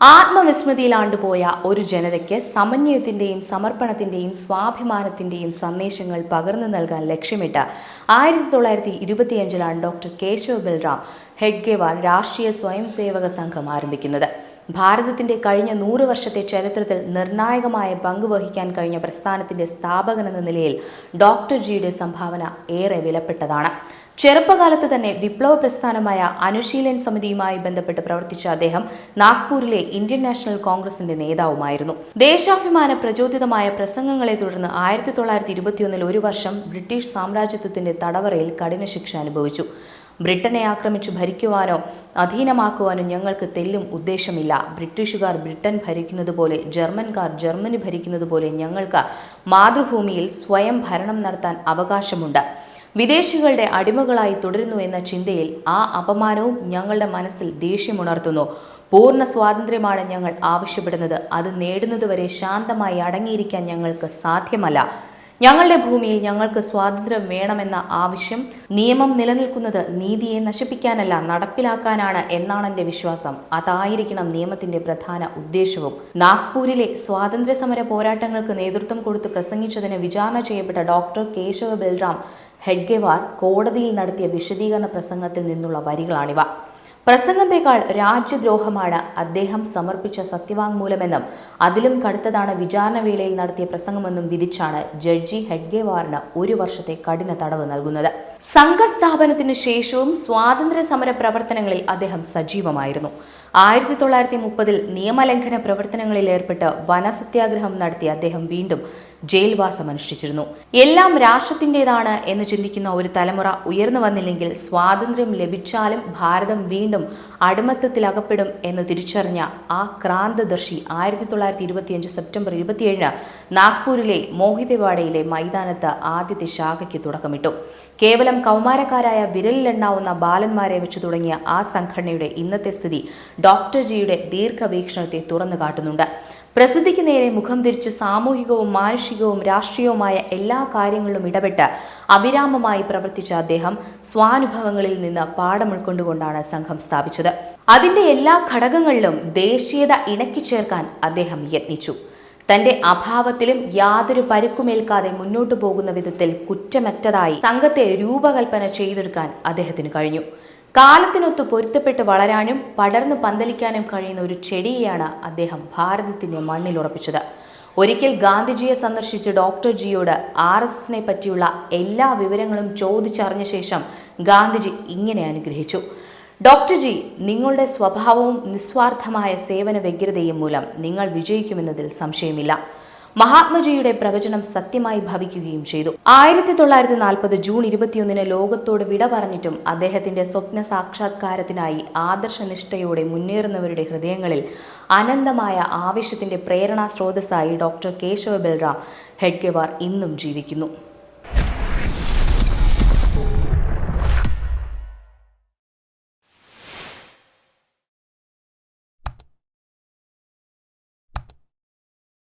ആത്മവിസ്മൃതിയിലാണ്ടുപോയ ഒരു ജനതയ്ക്ക് സമന്വയത്തിന്റെയും സമർപ്പണത്തിന്റെയും സ്വാഭിമാനത്തിന്റെയും സന്ദേശങ്ങൾ പകർന്നു നൽകാൻ ലക്ഷ്യമിട്ട് ആയിരത്തി തൊള്ളായിരത്തി ഇരുപത്തിയഞ്ചിലാണ് ഡോക്ടർ കേശവ് ബൽറാം ഹെഡ്ഗേവാർ രാഷ്ട്രീയ സ്വയംസേവക സംഘം ആരംഭിക്കുന്നത്. ഭാരതത്തിന്റെ കഴിഞ്ഞ നൂറ് വർഷത്തെ ചരിത്രത്തിൽ നിർണായകമായ പങ്ക് വഹിക്കാൻ കഴിഞ്ഞ പ്രസ്ഥാനത്തിന്റെ സ്ഥാപകൻ എന്ന നിലയിൽ ഡോക്ടർ ജിയുടെ സംഭാവന ഏറെ വിലപ്പെട്ടതാണ്. ചെറുപ്പകാലത്ത് തന്നെ വിപ്ലവ പ്രസ്ഥാനമായ അനുശീലൻ സമിതിയുമായി ബന്ധപ്പെട്ട് പ്രവർത്തിച്ച അദ്ദേഹം നാഗ്പൂരിലെ ഇന്ത്യൻ നാഷണൽ കോൺഗ്രസിന്റെ നേതാവുമായിരുന്നു. ദേശാഭിമാന പ്രചോദിതമായ പ്രസംഗങ്ങളെ തുടർന്ന് ആയിരത്തി തൊള്ളായിരത്തി ഇരുപത്തിയൊന്നിൽ ഒരു വർഷം ബ്രിട്ടീഷ് സാമ്രാജ്യത്വത്തിന്റെ തടവറയിൽ കഠിന ശിക്ഷ അനുഭവിച്ചു. ബ്രിട്ടനെ ആക്രമിച്ചു ഭരിക്കുവാനോ അധീനമാക്കുവാനോ ഞങ്ങൾക്ക് തെല്ലും ഉദ്ദേശമില്ല. ബ്രിട്ടീഷുകാർ ബ്രിട്ടൻ ഭരിക്കുന്നത് പോലെ ജർമ്മൻകാർ ജർമ്മനി ഭരിക്കുന്നത് പോലെ ഞങ്ങൾക്ക് മാതൃഭൂമിയിൽ സ്വയം ഭരണം നടത്താൻ അവകാശമുണ്ട്. വിദേശികളുടെ അടിമകളായി തുടരുന്നു എന്ന ചിന്തയിൽ ആ അപമാനവും ഞങ്ങളുടെ മനസ്സിൽ ദേഷ്യമുണർത്തുന്നു. പൂർണ സ്വാതന്ത്ര്യമാണ് ഞങ്ങൾ ആവശ്യപ്പെടുന്നത്. അത് നേടുന്നതുവരെ ശാന്തമായി അടങ്ങിയിരിക്കാൻ ഞങ്ങൾക്ക് സാധ്യമല്ല. ഞങ്ങളുടെ ഭൂമിയിൽ ഞങ്ങൾക്ക് സ്വാതന്ത്ര്യം വേണമെന്ന ആവശ്യം നിയമം നിലനിൽക്കുന്നത് നീതിയെ നശിപ്പിക്കാനല്ല നടപ്പിലാക്കാനാണ് എന്നാണ് എന്റെ വിശ്വാസം. അതായിരിക്കണം നിയമത്തിന്റെ പ്രധാന ഉദ്ദേശവും. നാഗ്പൂരിലെ സ്വാതന്ത്ര്യ സമര പോരാട്ടങ്ങൾക്ക് നേതൃത്വം കൊടുത്ത് പ്രസംഗിച്ചതിന് വിചാരണ ചെയ്യപ്പെട്ട ഡോക്ടർ കേശവ ബൽറാം ഹെഡ്ഗെവാർ കോടതിയിൽ നടത്തിയ വിശദീകരണ പ്രസംഗത്തിൽ നിന്നുള്ള വരികളാണിവ. പ്രസംഗത്തെക്കാൾ രാജ്യദ്രോഹമാണ് അദ്ദേഹം സമർപ്പിച്ച സത്യവാങ്മൂലമെന്നും അതിലും കടുത്തതാണ് വിചാരണ വേളയിൽ നടത്തിയ പ്രസംഗമെന്നും വിധിച്ചാണ് ജഡ്ജി ഹെഡ്ഗേവാറിന് ഒരു വർഷത്തെ കഠിന തടവ് നൽകുന്നത്. സംഘസ്ഥാപനത്തിനു ശേഷവും സ്വാതന്ത്ര്യ സമര പ്രവർത്തനങ്ങളിൽ അദ്ദേഹം സജീവമായിരുന്നു. ആയിരത്തി തൊള്ളായിരത്തി മുപ്പതിൽ നിയമലംഘന പ്രവർത്തനങ്ങളിൽ ഏർപ്പെട്ട് വനസത്യാഗ്രഹം നടത്തി അദ്ദേഹം വീണ്ടും ജയിൽവാസം അനുഷ്ഠിച്ചിരുന്നു എല്ലാം രാഷ്ട്രത്തിന്റെതാണ് എന്ന് ചിന്തിക്കുന്ന ഒരു തലമുറ ഉയർന്നു വന്നില്ലെങ്കിൽ സ്വാതന്ത്ര്യം ലഭിച്ചാലും ഭാരതം വീണ്ടും അടിമത്തത്തിലകപ്പെടും എന്ന് തിരിച്ചറിഞ്ഞ ആ ക്രാന്തദർശി ആയിരത്തി തൊള്ളായിരത്തി ഇരുപത്തിയഞ്ച് സെപ്റ്റംബർ ഇരുപത്തിയേഴിന് നാഗ്പൂരിലെ മോഹിതവാഡയിലെ മൈതാനത്ത് ആദ്യത്തെ ശാഖയ്ക്ക് തുടക്കമിട്ടു. കേവലം കൗമാരക്കാരായ വിരലിലെണ്ണാവുന്ന ബാലന്മാരെ വെച്ച് തുടങ്ങിയ ആ സംഘടനയുടെ ഇന്നത്തെ സ്ഥിതി ഡോക്ടർ ജിയുടെ ദീർഘവീക്ഷണത്തെ തുറന്നു കാട്ടുന്നുണ്ട്. പ്രസിദ്ധിക്ക് നേരെ മുഖം തിരിച്ച് സാമൂഹികവും മാനുഷികവും രാഷ്ട്രീയവുമായ എല്ലാ കാര്യങ്ങളിലും ഇടപെട്ട് അവിരാമമായി പ്രവർത്തിച്ച അദ്ദേഹം സ്വാനുഭവങ്ങളിൽ നിന്ന് പാഠം ഉൾക്കൊണ്ടുകൊണ്ടാണ് സംഘം സ്ഥാപിച്ചത്. അതിന്റെ എല്ലാ ഘടകങ്ങളിലും ദേശീയത ഇണക്കിച്ചേർക്കാൻ അദ്ദേഹം യത്നിച്ചു. തന്റെ അഭാവത്തിലും യാതൊരു പരുക്കുമേൽക്കാതെ മുന്നോട്ടു പോകുന്ന വിധത്തിൽ കുറ്റമറ്റതായി സംഘത്തെ രൂപകൽപ്പന ചെയ്തെടുക്കാൻ അദ്ദേഹത്തിന് കഴിഞ്ഞു. കാലത്തിനൊത്ത് പൊരുത്തപ്പെട്ട് വളരാനും പടർന്നു പന്തലിക്കാനും കഴിയുന്ന ഒരു ചെടിയെയാണ് അദ്ദേഹം ഭാരതത്തിന്റെ മണ്ണിൽ ഉറപ്പിച്ചത്. ഒരിക്കൽ ഗാന്ധിജിയെ സന്ദർശിച്ച ഡോക്ടർ ജിയോട് ആർ എസ് എസിനെ പറ്റിയുള്ള എല്ലാ വിവരങ്ങളും ചോദിച്ചറിഞ്ഞ ശേഷം ഗാന്ധിജി ഇങ്ങനെ അനുഗ്രഹിച്ചു. ഡോക്ടർ ജി നിങ്ങളുടെ സ്വഭാവവും നിസ്വാർത്ഥമായ സേവന വ്യഗ്രതയും മൂലം നിങ്ങൾ വിജയിക്കുമെന്നതിൽ സംശയമില്ല. മഹാത്മജിയുടെ പ്രവചനം സത്യമായി ഭവിക്കുകയും ചെയ്തു. ആയിരത്തി തൊള്ളായിരത്തി നാൽപ്പത് ജൂൺ ഇരുപത്തിയൊന്നിന് ലോകത്തോട് വിട പറഞ്ഞിട്ടും അദ്ദേഹത്തിന്റെ സ്വപ്ന സാക്ഷാത്കാരത്തിനായി ആദർശനിഷ്ഠയോടെ മുന്നേറുന്നവരുടെ ഹൃദയങ്ങളിൽ അനന്തമായ ആവശ്യത്തിന്റെ പ്രേരണാ സ്രോതസ്സായി ഡോക്ടർ കേശവ ബൽറാം ഹെഡ്ഗെവാർ ഇന്നും ജീവിക്കുന്നു.